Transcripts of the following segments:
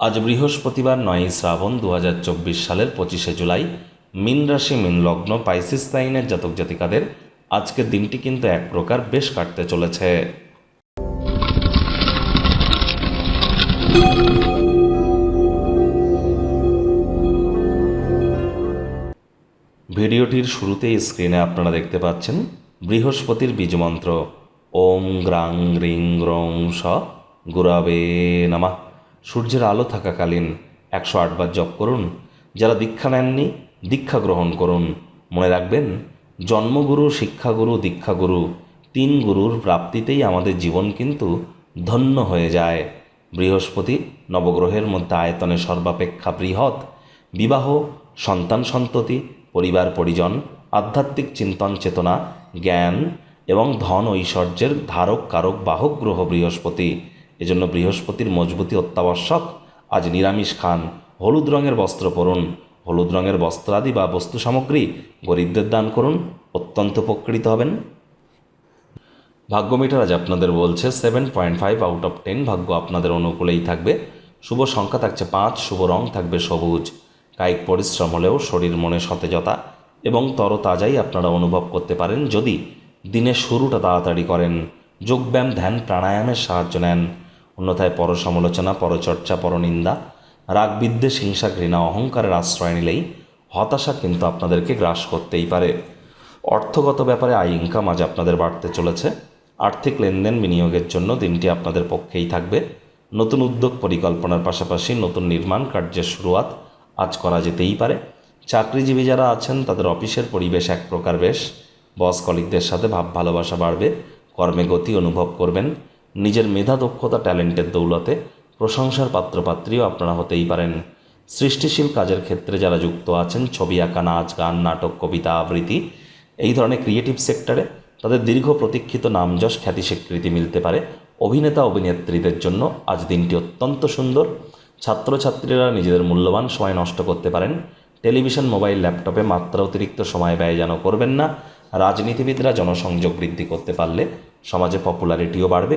আজ বৃহস্পতিবার নয়ই শ্রাবণ দু হাজার চব্বিশ সালের পঁচিশে জুলাই। মিন রাশি, মিন লগ্ন, পাইসিস সাইনের জাতক জাতিকাদের আজকের দিনটি কিন্তু এক প্রকার বেশ কাটতে চলেছে। ভিডিওটির শুরুতেই স্ক্রিনে আপনারা দেখতে পাচ্ছেন বৃহস্পতির বীজমন্ত্র ওম গ্রাং রিং রং, স, গুরাবে, নামা। সূর্যের আলো থাকাকালীন একশো আটবার জপ করুন। যারা দীক্ষা নেননি, দীক্ষা গ্রহণ করুন। মনে রাখবেন, জন্মগুরু, শিক্ষাগুরু, দীক্ষাগুরু তিন গুরুর প্রাপ্তিতেই আমাদের জীবন কিন্তু ধন্য হয়ে যায়। বৃহস্পতি নবগ্রহের মধ্যে আয়তনে সর্বাপেক্ষা বৃহৎ। বিবাহ, সন্তান সন্ততি, পরিবার পরিজন, আধ্যাত্মিক চিন্তন চেতনা, জ্ঞান এবং ধন ঐশ্বর্যের ধারক কারক বাহক গ্রহ বৃহস্পতি। এজন্য বৃহস্পতির মজবুতি অত্যাবশ্যক। আজ নিরামিষ খান। হলুদ রঙের বস্ত্র পরুন। হলুদ রঙের বস্ত্রাদি বা বস্তু সামগ্রী গরিবদের দান করুন। অত্যন্ত উপকৃত হবেন। ভাগ্য মিটার আজ আপনাদের বলছে seven point five out of ten ভাগ্য আপনাদের অনুকূলেই থাকবে। শুভ সংখ্যা থাকছে পাঁচ, শুভ রং থাকবে সবুজ। কায়িক পরিশ্রম হলেও শরীর মনে সতেজতা এবং তরতাজাই আপনারা অনুভব করতে পারেন যদি দিনের শুরুটা তাড়াতাড়ি করেন। যোগব্যায়াম, ধ্যান, প্রাণায়ামের সাহায্য নেন। অন্যথায় পর সমালোচনা পরচর্চা, পরনিন্দা রাগ বিদ্বেষ হিংসা, ঘৃণা, অহংকারের আশ্রয় নিলেই হতাশা কিন্তু আপনাদেরকে গ্রাস করতেই পারে। অর্থগত ব্যাপারে আয় ইনকাম আজ আপনাদের বাড়তে চলেছে। আর্থিক লেনদেন বিনিয়োগের জন্য দিনটি আপনাদের পক্ষেই থাকবে। নতুন উদ্যোগ পরিকল্পনার পাশাপাশি নতুন নির্মাণ কার্যের শুরুয়াত আজ করা যেতেই পারে। চাকরিজীবী যারা আছেন, তাদের অফিসের পরিবেশ এক প্রকার বেশ। বস কলিকদের সাথে ভাব ভালোবাসা বাড়বে। কর্মে গতি অনুভব করবেন। নিজের মেধা, দক্ষতা, ট্যালেন্টের দৌলতে প্রশংসার পাত্রপাত্রীও আপনারা হতেই পারেন। সৃষ্টিশীল কাজের ক্ষেত্রে যারা যুক্ত আছেন, ছবি আঁকা, নাচ, গান, নাটক, কবিতা, আবৃত্তি, এই ধরনের ক্রিয়েটিভ সেক্টরে তাদের দীর্ঘ প্রতীক্ষিত নামযশ খ্যাতি স্বীকৃতি মিলতে পারে। অভিনেতা, অভিনেত্রীদের জন্য আজ দিনটি অত্যন্ত সুন্দর। ছাত্রছাত্রীরা নিজেদের মূল্যবান সময় নষ্ট করতে পারেন। টেলিভিশন, মোবাইল, ল্যাপটপে মাত্রা অতিরিক্ত সময় ব্যয় যেন করবেন না। রাজনীতিবিদরা জনসংযোগ বৃদ্ধি করতে পারলে সমাজে পপুলারিটিও বাড়বে।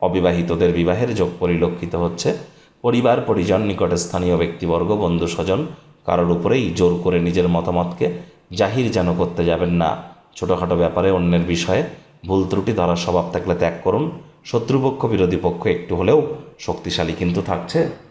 অবিবাহিতদের বিবাহের যোগ পরিলক্ষিত হচ্ছে। পরিবার, পরিজন, নিকটে স্থানীয় ব্যক্তিবর্গ, বন্ধু স্বজন, কারোর উপরেই জোর করে নিজের মতামতকে জাহির যেন করতে যাবেন না। ছোটোখাটো ব্যাপারে অন্যের বিষয়ে ভুল ত্রুটি ধরার স্বভাব থাকলে ত্যাগ করুন। শত্রুপক্ষ, বিরোধী পক্ষ একটু হলেও শক্তিশালী কিন্তু থাকছে।